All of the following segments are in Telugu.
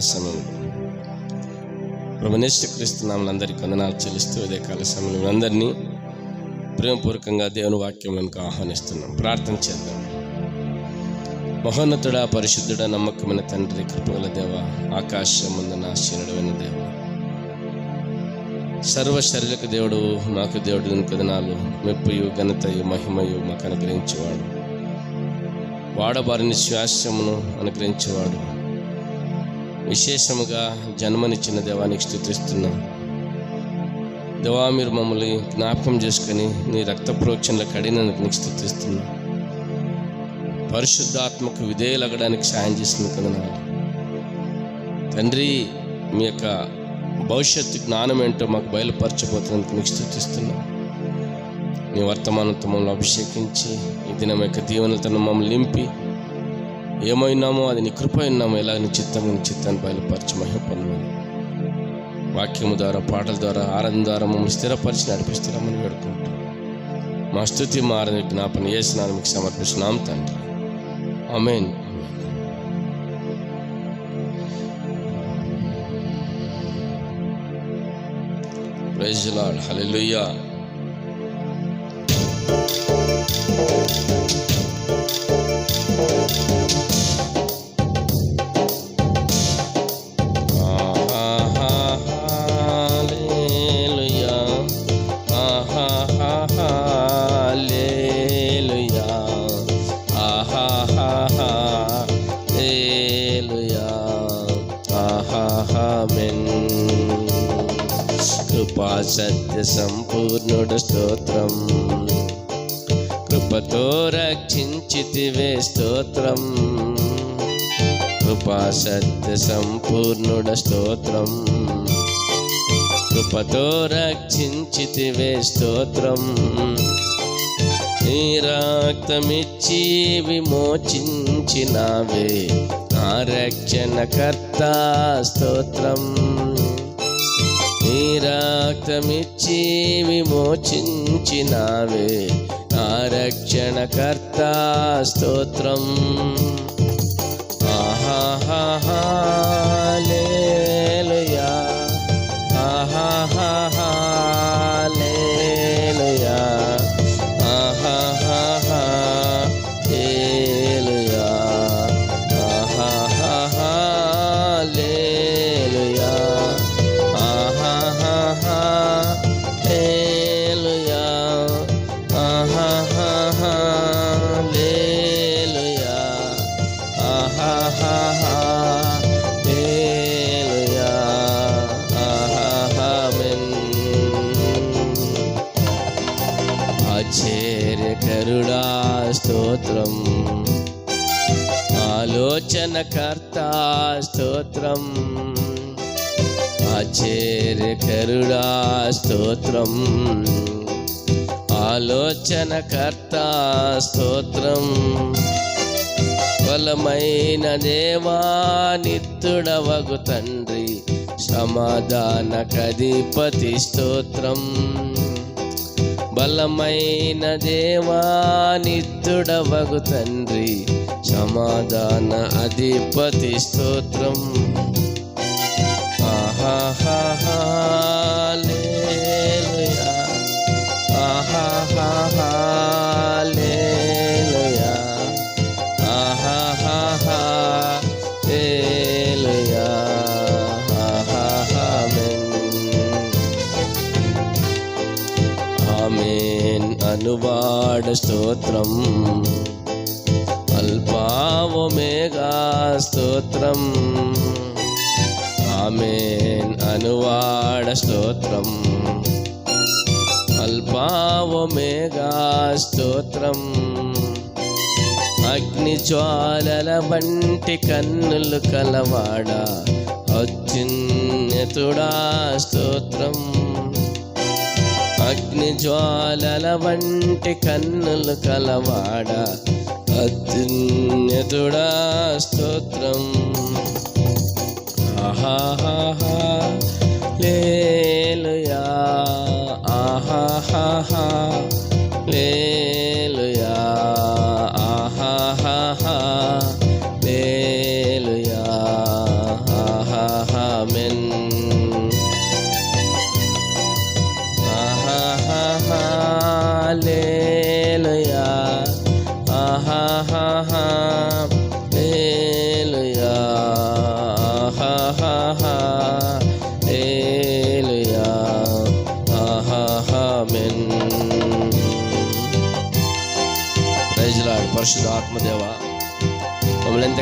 ఉదయకాల సమయం క్రీస్తు నామలందరికీ వందనాలు చెల్లిస్తూ ఉదయకాల సమయంలో అందరినీ ప్రేమపూర్వకంగా దేవుని వాక్యంలోనికి ఆహ్వానిస్తున్నాం. ప్రార్థన చేద్దాం. మహోన్నతుడ పరిశుద్ధుడ నమ్మకమైన తండ్రి కృపగల దేవ ఆకాశం ముందున ఆశీనుడమైన దేవ. సర్వ శరీరక దేవుడు నాకు దేవుడు కథనాలు మెప్పుయు ఘనతయు మహిమయు మాకు అనుగ్రహించేవాడు. వాడబారిని శ్వాసమును అనుగ్రహించేవాడు. విశేషముగా జన్మనిచ్చిన దేవానికి స్థుతిస్తున్నాం దేవా మీరు మమ్మల్ని జ్ఞాపకం చేసుకొని నీ రక్త ప్రోక్షణల కడినందుకు నీకు స్థుతిస్తున్నాం పరిశుద్ధాత్మకు విధేయులగడానికి సాయం చేసిన కదనాలు తండ్రి మీ యొక్క భవిష్యత్తు జ్ఞానం ఏంటో మాకు బయలుపరచబోతున్నందుకు నీకు స్థుతిస్తున్నాం నీ వర్తమానంతో మమ్మల్ని అభిషేకించి ఈ దినం యొక్క దీవెనలతో మమ్మల్ని నింపి ఏమైనామో అది నీ కృప ఉన్నామో ఎలా నీ చిత్తం నీ చిత్తాన్ని బయలుపరచు మహిపనుమని వాక్యము ద్వారా పాటల ద్వారా ఆరాధన ద్వారా మమ్మల్ని స్థిరపరిచి నడిపిస్తున్నామని వేడుకుంటాం మా స్థుతి మారని జ్ఞాపన చేసినాను మీకు సమర్పిస్తున్నాం తండ్రి. ఆమెన్. Praise Lord hallelujah. కృపా సత్య సంపూర్ణుడు స్తోత్రం. కృపతో రక్షించితివే స్తోత్రం. కృపా సత్య సంపూర్ణుడ స్తోత్రం. కృపతో రక్షించితివే స్తోత్రం. నీ రక్తమిచ్చి విమోచించినావే. నా రక్షణకర్త స్తోత్రం. రక్తమిచ్చి విమోచించినావే. నా రక్షణకర్త స్తోత్రం. ఆహాహాలే కరుడా స్తోత్రం. ఆలోచనకర్త స్తోత్రం. కరుడా స్తోత్రం. ఆలోచనకర్త స్తోత్రం. బలమైన దేవా నిత్తుడవగు తండ్రి. సమాధాన కధిపతి స్తోత్రం. బలమైన దేవానిత్యుడవగు తండ్రి. సమాధాన అధిపతి స్తోత్రం. ఆహాహాలేలుయా ఆహాహాలేలుయా స్తోత్రం. అల్పావమేగా స్తోత్రం. ఆమెన్ అనువాడ స్తోత్రం. అల్పావమేగా స్తోత్రం. అగ్ని జ్వాలల వంటి కన్నులు కలవాడ. అత్యున్నతుడా స్తోత్రం. అగ్ని జ్వాలల వంటి కన్నులు కలవాడ. అత్యున్నతుడా స్తోత్రం. ఆహాహా లేలుయా. ఆహాహా లే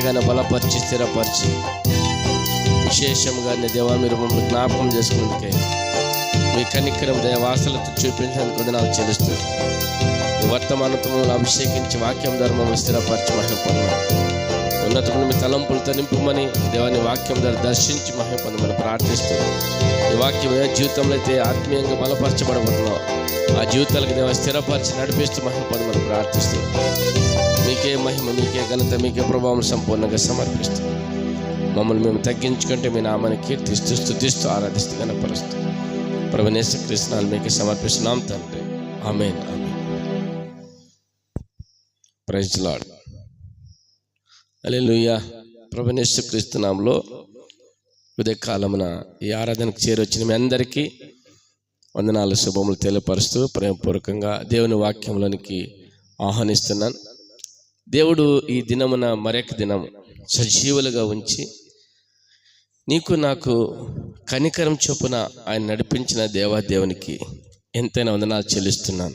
మమ్మల్ని బలపరిచి స్థిరపరిచి విశేషంగా నీ దేవా మీరు మమ్మల్ని జ్ఞాపకం చేసుకున్నందుకే మీ కనికరం దేవాసలతో చూపించడానికి నాకు చెల్లిస్తుంది మీ వర్తమానంతో మమ్మల్ని అభిషేకించి వాక్యం ద్వారా మమ్మల్ని స్థిరపరిచి మహిమపొందమని ఉన్నతమైన మీ తలంపులతో నింపమని దేవాన్ని వాక్యం ద్వారా దర్శించి మహిమపొందమని ప్రార్థిస్తూ ఈ వాక్యం ఏ జీవితంలో అయితే ఆత్మీయంగా బలపరచబడబోతున్నావు ఆ జీవితాలకు దేవ స్థిరపరిచి నడిపిస్తూ మహిమపొందమని ప్రార్థిస్తూ మీకే మహిమ మీకే ఘనత మీకే ప్రభావం సంపూర్ణంగా సమర్పిస్తుంది మమ్మల్ని మేము తగ్గించుకుంటే మీ నామాన్ని కీర్తిస్తూ స్థుతిస్తూ ఆరాధిస్తూ కనపరుస్తూ ప్రభనేశ కృష్ణాలు మీకు సమర్పిస్తున్నాం తండ్రి. ఆమెన్ అలే ప్రైజ్ లాడ్ క్రీస్తునాంలో ఉదయకాలమున ఈ ఆరాధనకు చేరొచ్చిన మీ అందరికీ వందనాలు శుభములు తెలియపరుస్తూ ప్రేమపూర్వకంగా దేవుని వాక్యంలోనికి ఆహ్వానిస్తున్నాను. దేవుడు ఈ దినమున మరొక దినం సజీవులుగా ఉంచి నీకు నాకు కనికరం చొప్పున ఆయన నడిపించిన దేవాదేవునికి ఎంతైనా వందనాలు చెల్లిస్తున్నాను.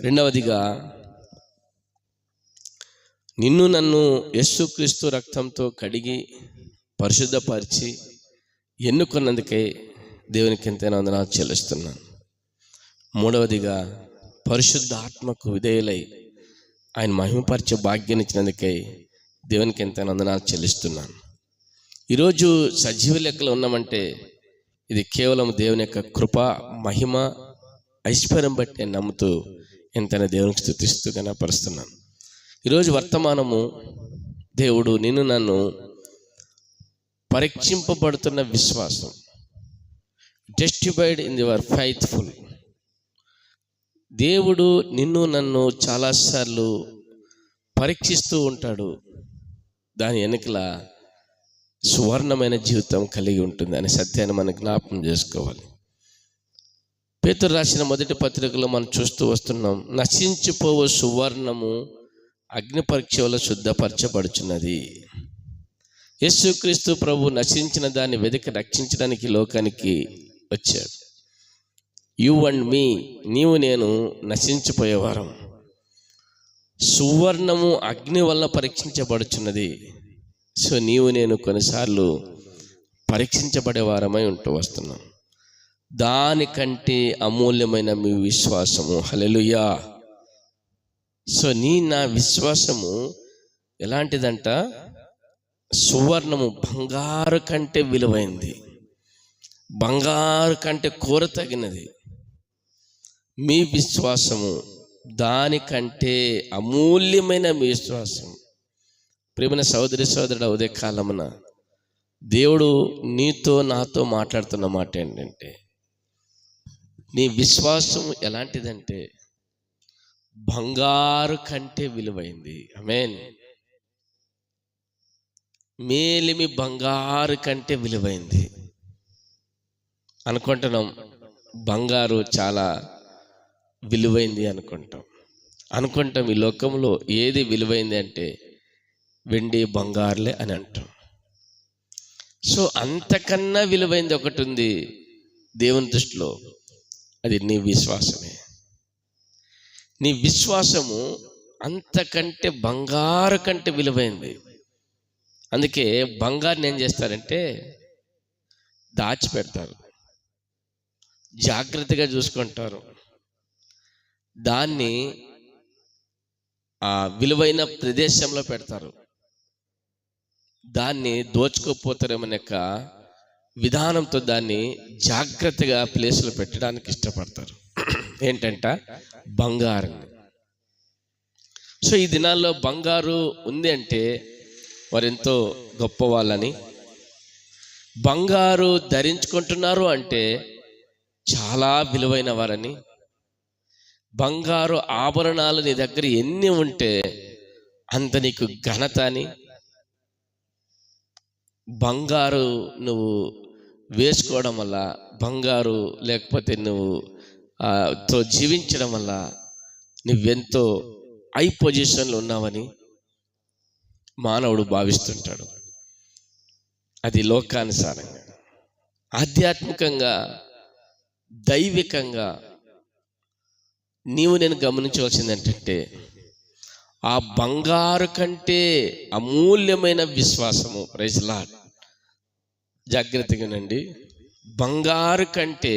రెండవదిగా నిన్ను నన్ను యేసుక్రీస్తు రక్తంతో కడిగి పరిశుద్ధపరిచి ఎన్నుకున్నందుకే దేవునికి ఎంతైనా వందనాలు చెల్లిస్తున్నాను. మూడవదిగా పరిశుద్ధ ఆత్మకు విధేయులై ఆయన మహిమపరిచే భాగ్యం ఇచ్చినందుకై దేవునికి ఎంత నందనాలు చెల్లిస్తున్నాను. ఈరోజు సజీవ లెక్కలు ఉన్నామంటే ఇది కేవలం దేవుని యొక్క కృప మహిమ ఐశ్వర్యం బట్టి నమ్ముతూ ఎంతైనా దేవునికి స్థుతిస్తూ కనపరుస్తున్నాను ఈరోజు వర్తమానము దేవుడు నిన్ను నన్ను పరీక్షింపబడుతున్న విశ్వాసం. జస్టిఫైడ్ ఇన్ యువర్ ఫైత్ఫుల్ దేవుడు నిన్ను నన్ను చాలాసార్లు పరీక్షిస్తూ ఉంటాడు. దాని వెనుకల సువర్ణమైన జీవితం కలిగి ఉంటుంది అనే సత్యాన్ని మనం జ్ఞాపకం చేసుకోవాలి. పేతురు రాసిన మొదటి పత్రికలో మనం చూస్తూ వస్తున్నాం నశించిపోవు సువర్ణము అగ్ని పరీక్ష వల్ల శుద్ధపరచబడుచున్నది. యేసుక్రీస్తు ప్రభు నశించిన దాన్ని వెతికి రక్షించడానికి లోకానికి వచ్చాడు. యు అండ్ మీ నీవు నేను నశించిపోయేవారం. సువర్ణము అగ్ని వల్ల పరీక్షించబడుచున్నది. సో నీవు నేను కొన్నిసార్లు పరీక్షించబడే వారమై ఉంటూ వస్తున్నాం. దానికంటే అమూల్యమైన మీ విశ్వాసము. హలెలుయా సో నీ నా విశ్వాసము ఎలాంటిదంట? సువర్ణము బంగారు కంటే విలువైంది. బంగారు కంటే కూర తగినది. మీ విశ్వాసము దానికంటే అమూల్యమైన మీ విశ్వాసం. ప్రేమైన సహోదరి సోదరుడు ఉదయ కాలమున దేవుడు నీతో నాతో మాట్లాడుతున్న మాట ఏంటంటే నీ విశ్వాసం ఎలాంటిదంటే బంగారు కంటే విలువైంది. అమేన్ మేలిమి బంగారు కంటే విలువైంది. అనుకుంటున్నాం బంగారు చాలా విలువైంది అనుకుంటాం. అనుకుంటాం ఈ లోకంలో ఏది విలువైంది అంటే వెండి బంగారులే అని అంటాం. సో అంతకన్నా విలువైంది ఒకటి ఉంది దేవుని దృష్టిలో. అది నీ విశ్వాసమే. నీ విశ్వాసము అంతకంటే బంగారు కంటే విలువైంది. అందుకే బంగారుని ఏం చేస్తారంటే దాచిపెడతారు. జాగ్రత్తగా చూసుకుంటారు. దాన్ని ఆ విలువైన ప్రదేశంలో పెడతారు. దాన్ని దోచుకోపోతారేమనే విధానంతో దాన్ని జాగ్రత్తగా ప్లేస్లో పెట్టడానికి ఇష్టపడతారు. ఏంటంట? బంగారం. సో ఈ దినాల్లో బంగారు ఉంది అంటే వారెంతో గొప్ప వాళ్ళని. బంగారు ధరించుకుంటున్నారు అంటే చాలా విలువైన వారని బంగారు ఆభరణాలు నీ దగ్గర ఎన్ని ఉంటే అంత నీకు ఘనత అని. బంగారు నువ్వు వేసుకోవడం వల్ల బంగారు లేకపోతే నువ్వు ఆ, తో జీవించడం వల్ల నువ్వెంతో ఐ పొజిషన్లో ఉన్నావని మానవుడు భావిస్తుంటాడు. అది లోకానుసారంగా ఆధ్యాత్మికంగా దైవికంగా నీవు నేను గమనించవలసింది ఏంటంటే ఆ బంగారు కంటే అమూల్యమైన విశ్వాసము ప్రైజ్లా జాగ్రత్తగానండి బంగారు కంటే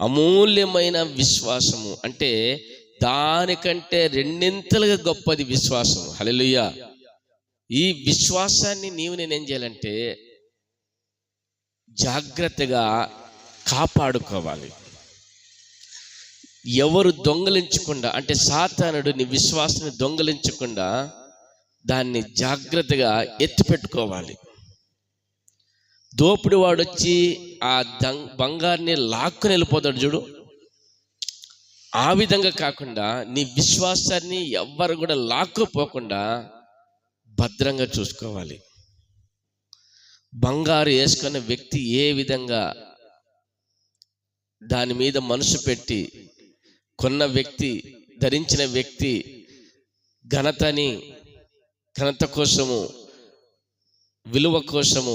అమూల్యమైన విశ్వాసము అంటే దానికంటే రెండింతలుగా గొప్పది విశ్వాసం హలలుయ్య ఈ విశ్వాసాన్ని నీవు నేనేం చేయాలంటే జాగ్రత్తగా కాపాడుకోవాలి. ఎవరు దొంగలించకుండా అంటే సాతానుడు నీ విశ్వాసాన్ని దొంగలించకుండా దాన్ని జాగ్రత్తగా ఎత్తిపెట్టుకోవాలి. దోపిడి వాడు వచ్చి ఆ దంగ్ బంగారుని లాక్కుని వెళ్ళిపోతాడు చూడు. ఆ విధంగా కాకుండా నీ విశ్వాసాన్ని ఎవ్వరు కూడా లాక్కుపోకుండా భద్రంగా చూసుకోవాలి. బంగారు వేసుకున్న వ్యక్తి ఏ విధంగా దాని మీద మనసు పెట్టి కొన్న వ్యక్తి ధరించిన వ్యక్తి ఘనతని ఘనత కోసము విలువ కోసము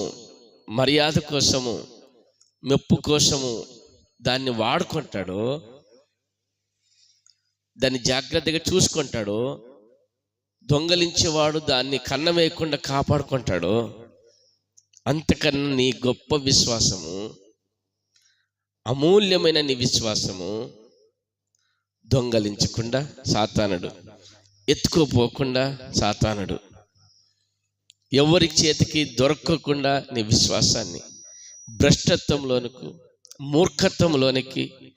మర్యాద కోసము మెప్పు కోసము దాన్ని వాడుకుంటాడు దాన్ని జాగ్రత్తగా చూసుకుంటాడు దొంగలించేవాడు దాన్ని కన్న వేయకుండా కాపాడుకుంటాడు అంతకన్నా నీ గొప్ప విశ్వాసము అమూల్యమైన నీ విశ్వాసము దొంగలించకుండా సాతానుడు. ఎత్తుకోపోకుండా సాతానుడు. ఎవరి చేతికి దొరకకుండా నీ విశ్వాసాన్ని భ్రష్టత్వంలోనికి మూర్ఖత్వంలోనికి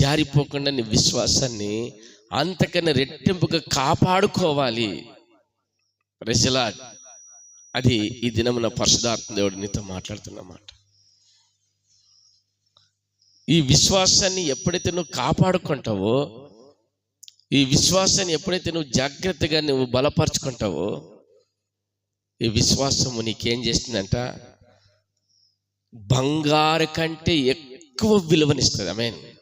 జారిపోకుండా నీ విశ్వాసాన్ని అంతకన్నా రెట్టింపుగా కాపాడుకోవాలి. ప్రజలా అది ఈ దినమున పరిశుధాత్మ దేవుడు నీతో మాట్లాడుతున్నమాట ఈ విశ్వాసాన్ని ఎప్పుడైతే నువ్వు కాపాడుకుంటావో ఈ విశ్వాసాన్ని ఎప్పుడైతే నువ్వు జాగ్రత్తగా నువ్వు బలపరుచుకుంటావో ఈ విశ్వాసము నీకేం చేస్తుందంట? బంగారు కంటే ఎక్కువ విలువనిస్తుంది. ఆమె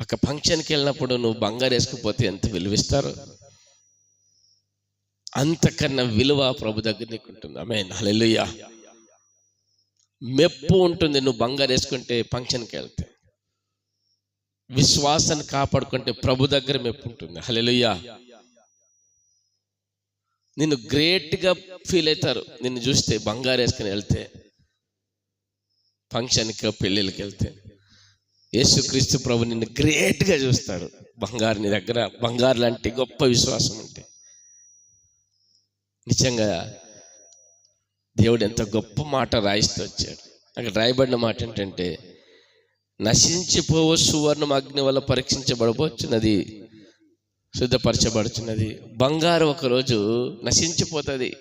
ఒక ఫంక్షన్కి వెళ్ళినప్పుడు నువ్వు బంగారు వేసుకుపోతే ఎంత విలువిస్తారు? అంతకన్నా విలువ ప్రభు దగ్గర నీకుంటుంది. ఆమె హల్లెలూయా మెప్పు ఉంటుంది నువ్వు బంగారు వేసుకుంటే ఫంక్షన్కి వెళ్తే. విశ్వాసాన్ని కాపాడుకుంటే ప్రభు దగ్గర మెప్పు ఉంటుంది. హలెలుయ్యా నిన్ను గ్రేట్గా ఫీల్ అవుతారు. నిన్ను చూస్తే బంగారు వేసుకుని వెళ్తే ఫంక్షన్కి పెళ్ళిళ్ళకి వెళ్తే. యేసుక్రీస్తు ప్రభు నిన్ను గ్రేట్గా చూస్తాడు. బంగారు నీ దగ్గర బంగారు లాంటి గొప్ప విశ్వాసం ఉంటే. నిజంగా దేవుడు ఎంత గొప్ప మాట రాయిస్తూ వచ్చాడు. అక్కడ రాయబడిన మాట ఏంటంటే నశించిపోవ సువర్ణం అగ్ని వల్ల పరీక్షించబడబోచున్నది శుద్ధపరచబడుచున్నది బంగారు ఒకరోజు నశించిపోతుంది.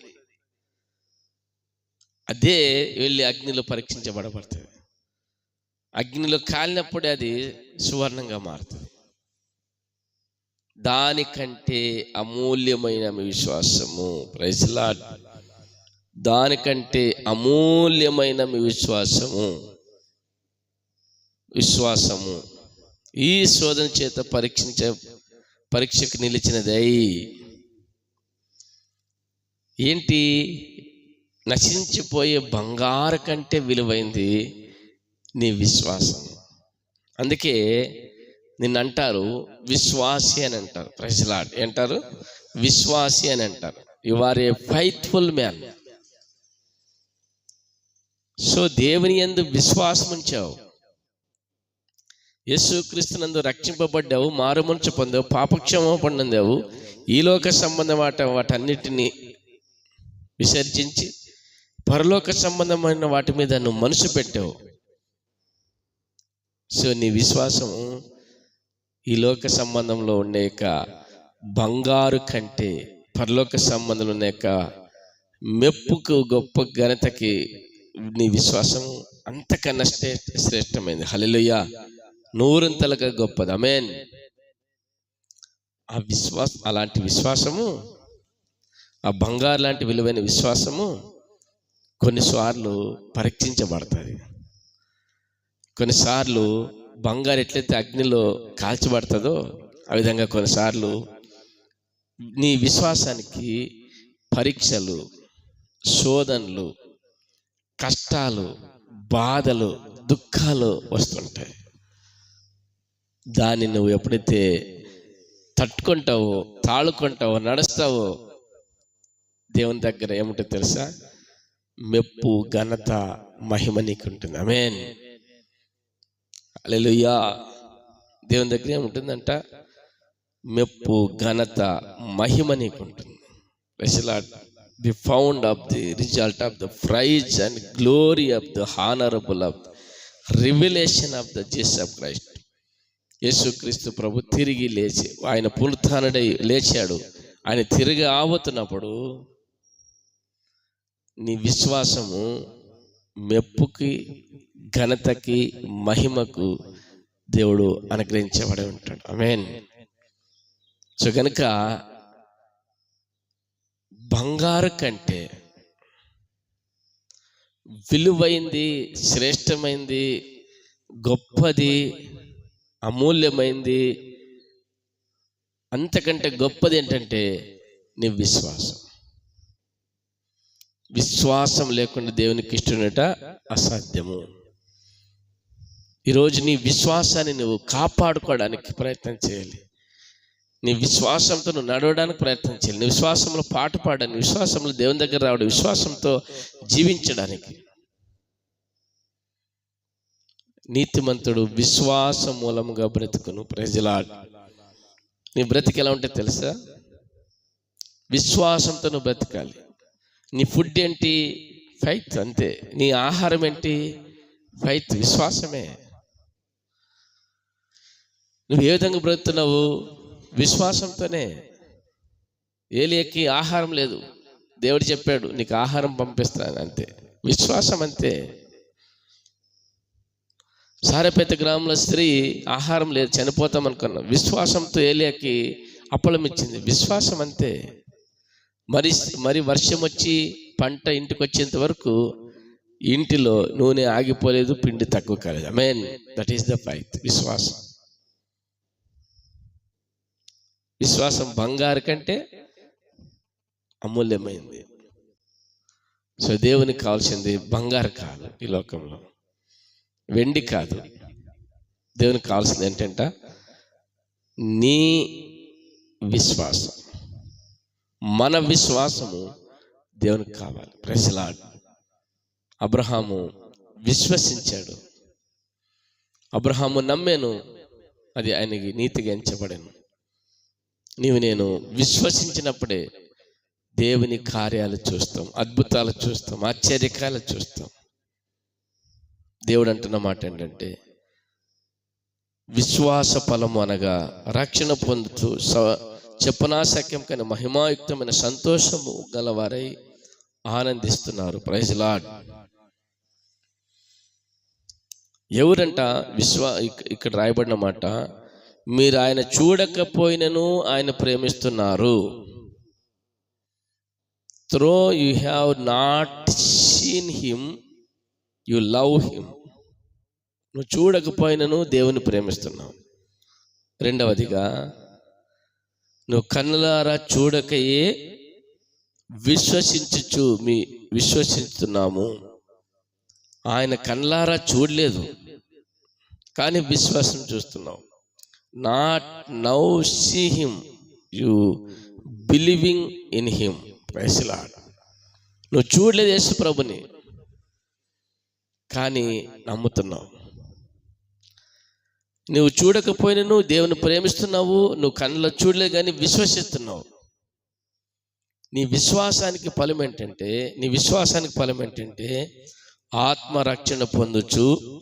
అదే వెళ్ళి అగ్నిలో పరీక్షించబడబడుతుంది. అగ్నిలో కాలినప్పుడే అది సువర్ణంగా మారుతుంది. దానికంటే అమూల్యమైన విశ్వాసము. ప్రైజ్లాడ్ దానికంటే అమూల్యమైన మీ విశ్వాసము. విశ్వాసము. ఈ శోధన చేత పరీక్షించ పరీక్షకు నిలిచినదై. ఏంటి? నశించిపోయే బంగారు కంటే విలువైంది నీ విశ్వాసం. అందుకే నిన్ను అంటారు విశ్వాసి అని అంటారు. ప్రజలాడ్ ఏంటారు? విశ్వాసి అని అంటారు. You are a faithful man so దేవుని ఎందు విశ్వాసం ఉంచావు. యేసుక్రీస్తునందు రక్షింపబడ్డావు మారుమనుచు పొందావు పాపక్షమ పొందావు ఈ లోక సంబంధం వాట వాటన్నిటిని విసర్జించి పరలోక సంబంధమైన వాటి మీద నువ్వు మనసు పెట్టావు. సో నీ విశ్వాసం ఈ లోక సంబంధంలో ఉండే యొక్క బంగారు కంటే పరలోక సంబంధంలో ఉన్న యొక్క మెప్పుకు గొప్ప ఘనతకి నీ విశ్వాసం అంతకన్నా శ్రేష్ఠ శ్రేష్టమైంది. హల్లెలూయా. నూరంతలుగా గొప్పది. అమేన్ ఆ విశ్వాస అలాంటి విశ్వాసము ఆ బంగారు లాంటి విలువైన విశ్వాసము కొన్నిసార్లు పరీక్షించబడుతుంది. కొన్నిసార్లు బంగారు ఎట్లయితే అగ్నిలో కాల్చబడుతుందో ఆ విధంగా కొన్నిసార్లు నీ విశ్వాసానికి పరీక్షలు శోధనలు కష్టాలు బాధలు దుఃఖాలు వస్తుంటాయి. దాన్ని నువ్వు ఎప్పుడైతే తట్టుకుంటావు తాళుకుంటావో నడుస్తావు దేవుని దగ్గర ఏముంటుంది తెలుసా? మెప్పు ఘనత మహిమ నీకు ఉంటుంది అమేన్ అలెలుయ్యా దేవుని దగ్గర ఏముంటుందంట? మెప్పు ఘనత మహిమ నీకు ఉంటుంది the found of the result of the praise and glory of the honourable of revelation of the Jesus of Christ Yesu Kristu ప్రభు తిరిగి లేచి ఆయన పునరుత్డై లేచాడు. ఆయన తిరిగి ఆవుతున్నప్పుడు నీ విశ్వాసము మెప్పుకి ఘనతకి మహిమకు దేవుడు అనుగ్రహించబడి ఉంటాడు. ఐ మీన్ సో కనుక బంగారు కంటే విలువైంది శ్రేష్టమైంది గొప్పది అమూల్యమైంది అంతకంటే గొప్పది ఏంటంటే నీ విశ్వాసం. విశ్వాసం లేకుండా దేవునికి ఇష్టనట అసాధ్యము. ఈరోజు నీ విశ్వాసాన్ని నువ్వు కాపాడుకోవడానికి ప్రయత్నం చేయాలి. నీ విశ్వాసంతో నువ్వు నడవడానికి ప్రయత్నం చేయాలి. నీ విశ్వాసంలో పాట పాడని విశ్వాసంలో దేవుని దగ్గర రావడం విశ్వాసంతో జీవించడానికి. నీతిమంతుడు విశ్వాస మూలముగా బ్రతుకును. ప్రజలా నీ బ్రతికి ఎలా ఉంటే తెలుసా? విశ్వాసంతో నువ్వు బ్రతకాలి. నీ ఫుడ్ ఏంటి? ఫైత్ అంతే. నీ ఆహారం ఏంటి? ఫైత్ విశ్వాసమే. నువ్వు ఏ విధంగా బ్రతుకుతున్నావు? విశ్వాసంతోనే ఏలియకి ఆహారం లేదు. దేవుడు చెప్పాడు నీకు ఆహారం పంపిస్తాను అంతే. విశ్వాసం అంతే. సారపేత గ్రామంలో స్త్రీ ఆహారం లేదు చనిపోతాం అనుకున్నాం. విశ్వాసంతో ఏలియాకి అప్పలం ఇచ్చింది విశ్వాసం అంతే. మరి మరి వర్షం వచ్చి పంట ఇంటికి వచ్చేంత వరకు ఇంటిలో నూనె ఆగిపోలేదు పిండి తక్కువ కాలేదు. Main that is the faith విశ్వాసం. విశ్వాసం బంగారు కంటే అమూల్యమైంది. సో దేవునికి కావాల్సింది బంగారు కాదు ఈ లోకంలో. వెండి కాదు. దేవునికి కావాల్సింది ఏంటంట? నీ విశ్వాసం. మన విశ్వాసము దేవునికి కావాలి. ప్రజలాడు. అబ్రహాము విశ్వసించాడు. అబ్రహాము నమ్మాను. అది ఆయనకి నీతిగా ఎంచబడాను. నీవు నేను విశ్వసించినప్పుడే దేవుని కార్యాలు చూస్తాం అద్భుతాలు చూస్తాం ఆశ్చర్యకాలు చూస్తాం. దేవుడు అంటున్న మాట ఏంటంటే విశ్వాస ఫలము అనగా రక్షణ పొందుతూ స చెప్పనాశక్యం కానీ మహిమాయుక్తమైన సంతోషము గలవారై ఆనందిస్తున్నారు. ప్రైజ్లాడ్ ఎవరంట విశ్వా ఇక్కడ రాయబడిన మాట మీరు ఆయన చూడకపోయినను ఆయన ప్రేమిస్తున్నారు. Though you have not seen him you love him నువ్వు చూడకపోయినను దేవుని ప్రేమిస్తున్నావు. రెండవదిగా నువ్వు కన్నులారా చూడకయే విశ్వసించు మీ విశ్వసిస్తున్నాము ఆయన కన్నులారా చూడలేదు కానీ విశ్వాసం చూస్తున్నావు. Not now see him you believing in him praise Lord నువ్వు చూడలేదు యేసు ప్రభుని. కానీ నమ్ముతున్నావు. నువ్వు చూడకపోయినా నువ్వు దేవుని ప్రేమిస్తున్నావు. నువ్వు కళ్ళలో చూడలేదు కానీ విశ్వసిస్తున్నావు. నీ విశ్వాసానికి ఫలం ఏంటంటే నీ విశ్వాసానికి ఫలం ఏంటంటే ఆత్మరక్షణ పొందుచు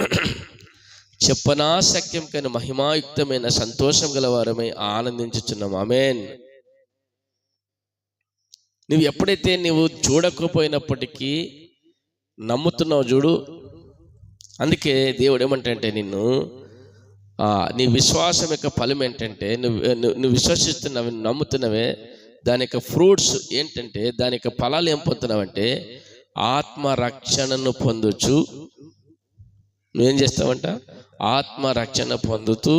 చెప్పనాశక్యం కానీ మహిమాయుక్తమైన సంతోషం గలవారమై ఆనందించుచున్నాం. ఆమెన్. నువ్వు ఎప్పుడైతే నువ్వు చూడకపోయినప్పటికీ నమ్ముతున్నావు చూడు. అందుకే దేవుడు ఏమంటే నిన్ను నీ విశ్వాసం యొక్క ఫలం ఏంటంటే నువ్వు నువ్వు- నువ్వు విశ్వసిస్తున్నావు నమ్ముతున్నవే నమ్ముతున్నావే దాని యొక్క ఫ్రూట్స్ ఏంటంటే దాని యొక్క ఫలాలు ఏం పొందుతున్నావంటే ఆత్మరక్షణను పొందొచ్చు నువ్వేం చేస్తావంట? ఆత్మరక్షణ పొందుతూ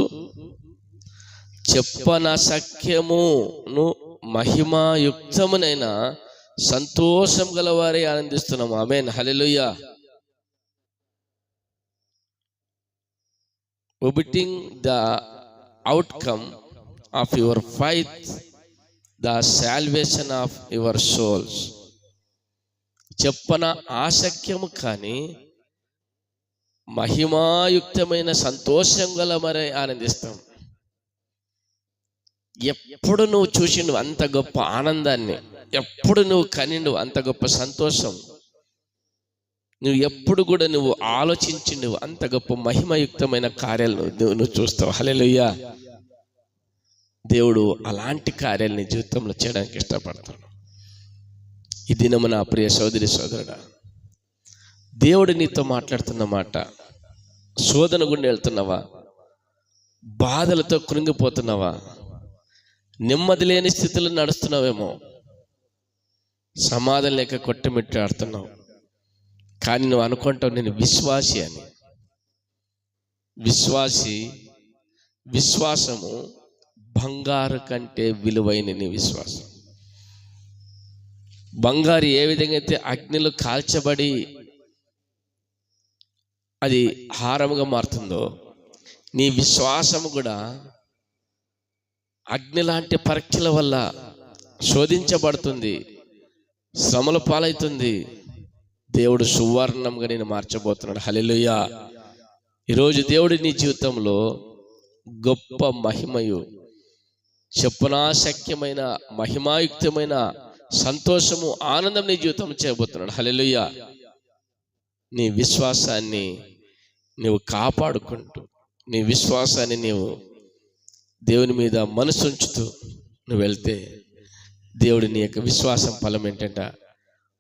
చెప్పన సఖ్యమును మహిమాయుక్తమునైన సంతోషం గలవారే ఆనందిస్తున్నాము amen. Hallelujah obtaining the outcome of your faith the salvation of your souls చెప్పన ఆసక్యము కానీ మహిమాయుక్తమైన సంతోషం గల మరి ఆనందిస్తాం. ఎప్పుడు నువ్వు చూసిండు అంత గొప్ప ఆనందాన్ని ఎప్పుడు నువ్వు కనిండు అంత గొప్ప సంతోషం నువ్వు ఎప్పుడు కూడా నువ్వు ఆలోచించిండు అంత గొప్ప మహిమయుక్తమైన కార్యాలు నువ్వు నువ్వు చూస్తావు. హలెలుయ్యా దేవుడు అలాంటి కార్యాలని జీవితంలో చేయడానికి ఇష్టపడతాడు. ఈ దినము నా ప్రియ సోదరి సోదరుడా దేవుడు నీతో మాట్లాడుతున్న మాట శోధన గుండె వెళ్తున్నావా? బాధలతో కృంగిపోతున్నావా? నెమ్మది లేని స్థితిలో నడుస్తున్నావేమో? సమాధానం లేక కొట్టుమిట్టాడుతున్నావు కానీ నువ్వు అనుకుంటావు నేను విశ్వాసి అని. విశ్వాసి విశ్వాసము బంగారు కంటే విలువైన నీ విశ్వాసం. బంగారు ఏ విధంగా అయితే అగ్నిలో కాల్చబడి అది హారముగా మారుతుందో నీ విశ్వాసము కూడా అగ్ని లాంటి పరీక్షల వల్ల శోధించబడుతుంది శ్రమల పాలవుతుంది. దేవుడు సువర్ణంగా నేను మార్చబోతున్నాడు. హలెలుయా ఈరోజు దేవుడు నీ జీవితంలో గొప్ప మహిమయు చెప్పునాశక్యమైన మహిమాయుక్తమైన సంతోషము ఆనందం నీ జీవితం చేయబోతున్నాడు. హల్లెలూయా. నీ విశ్వాసాన్ని నువ్వు కాపాడుకుంటూ నీ విశ్వాసాన్ని నీవు దేవుని మీద మనసు ఉంచుతూ నువ్వు వెళ్తే దేవుడి నీ యొక్క విశ్వాసం ఫలం ఏంటంటే?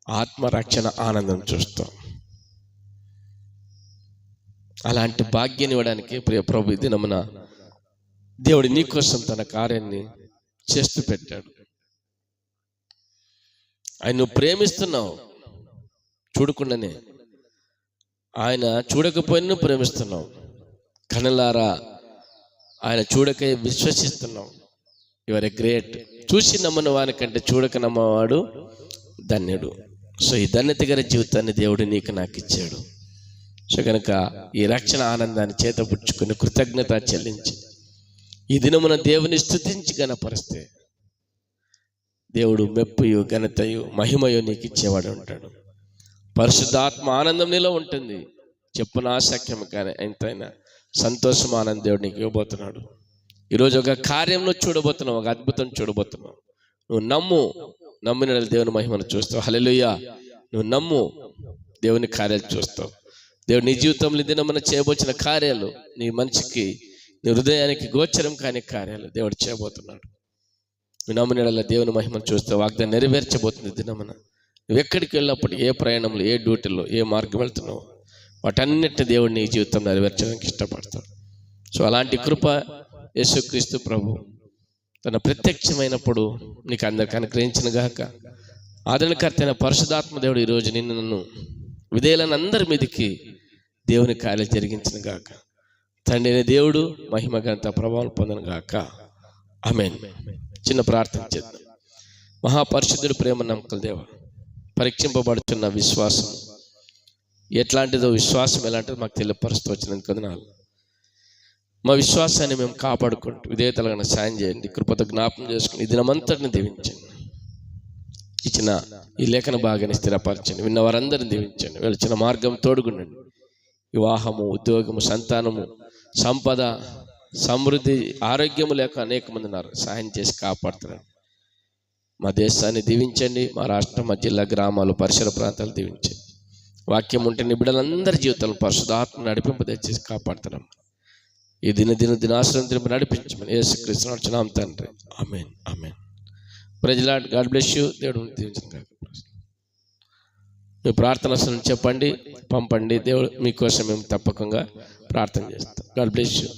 ఆత్మరక్షణ ఆనందం చూస్తాం. అలాంటి భాగ్యాన్ని ఇవ్వడానికి ప్రియ ప్రభు దినమున దేవుడు నీ కోసం తన కార్యాన్ని చేస్తూ పెట్టాడు. ఆయన నువ్వు ప్రేమిస్తున్నావు చూడకుండానే ఆయన చూడకపోయినా ప్రేమిస్తున్నాం. ప్రేమిస్తున్నావు కనులారా ఆయన చూడక విశ్వసిస్తున్నాం. యువర్ ఎ గ్రేట్ చూసి నమ్మని వానికంటే చూడక నమ్మవాడు ధన్యుడు. సో ఈ ధన్యత గల జీవితాన్ని దేవుడు నీకు నాకు ఇచ్చాడు. సో కనుక ఈ రక్షణ ఆనందాన్ని చేతపుచ్చుకుని కృతజ్ఞత చెల్లించి. ఈ దినమున దేవుని స్థుతించి గనపరిస్తే దేవుడు మెప్పుయు ఘనతయు మహిమయు నీకు ఇచ్చేవాడు ఉంటాడు. పరిశుద్ధాత్మ ఆనందం నీలో ఉంటుంది. చెప్పున ఆసక్యం కానీ ఎంతైనా సంతోషం ఆనంద దేవుడు నీకు ఇవ్వబోతున్నాడు. ఈరోజు ఒక కార్యంలో చూడబోతున్నావు ఒక అద్భుతం చూడబోతున్నావు. నువ్వు నమ్ము నమ్మిన దేవుని మహిమను చూస్తావు. హలెలుయ్యా నువ్వు నమ్ము దేవుని కార్యాలు చూస్తావు. దేవుడు నీ జీవితంలో దినమన చేయబోచిన కార్యాలు నీ మనిషికి నీ హృదయానికి గోచరం కాని కార్యాలు దేవుడు చేయబోతున్నాడు. నువ్వు నమ్మిన దేవుని మహిమను చూస్తావు. వాగ్దాన్ని నెరవేర్చబోతుంది దినమన. నువ్వు ఎక్కడికి వెళ్ళినప్పుడు ఏ ప్రయాణంలో ఏ డ్యూటీలో ఏ మార్గం వెళ్తున్నావు? వాటన్నిటిని దేవుడు నీ జీవితం నెరవేర్చడానికి ఇష్టపడతాడు. సో అలాంటి కృప యేసుక్రీస్తు ప్రభు తన ప్రత్యక్షమైనప్పుడు నీకు అందరికి అనుగ్రహించిన గాక. ఆదరణకర్త అయిన పరిశుధాత్మ దేవుడు ఈరోజు నిన్ను నన్ను విధేయులను అందరి మీదకి దేవుని కార్యాలు జరిగించిన గాక. తండ్రి దేవుడు మహిమ గంత ప్రభావం పొందను గాక. ఆమెన్. చిన్న ప్రార్థన చేద్దాం. మహాపరిశుద్ధుడు ప్రేమ నమ్మకల దేవ. పరీక్షింపబడుతున్న విశ్వాసం. ఎట్లాంటిదో విశ్వాసం ఎలాంటిదో మాకు తెలియపరుస్తూ వచ్చినందుకు వందనాలు. మా విశ్వాసాన్ని మేము కాపాడుకుంటూ విధేయతలుగా సాయం చేయండి కృపతో జ్ఞాపం చేసుకుని ఈ దినమంతటిని దీవించండి. ఇచ్చిన ఈ లేఖన భాగాన్ని స్థిరపరచండి విన్న వారందరిని దీవించండి చిన్న మార్గం తోడుగుండండి. వివాహము ఉద్యోగము సంతానము సంపద సమృద్ధి ఆరోగ్యము లేక అనేక మంది ఉన్నారు. సాయం చేసి కాపాడుతున్నారు మా దేశాన్ని దీవించండి మా రాష్ట్రం మా జిల్లా గ్రామాలు పరిసర ప్రాంతాలు దీవించండి. వాక్యం ఉంటే నిబిడలందరి జీవితాలను పరిశుధాత్మ నడిపింపు తెచ్చేసి కాపాడుతున్నాం. ఈ దిన దిన దినాశ్రం తిరిపి నడిపించమని యేసుక్రీస్తు నడుచున్నాం తండ్రి. Amen amen. Praise Lord God bless you దేవుడు దీవించిన. మీ ప్రార్థన అసలు చెప్పండి పంపండి. దేవుడు మీకోసం మేము తప్పకుండా ప్రార్థన చేస్తాం. God bless you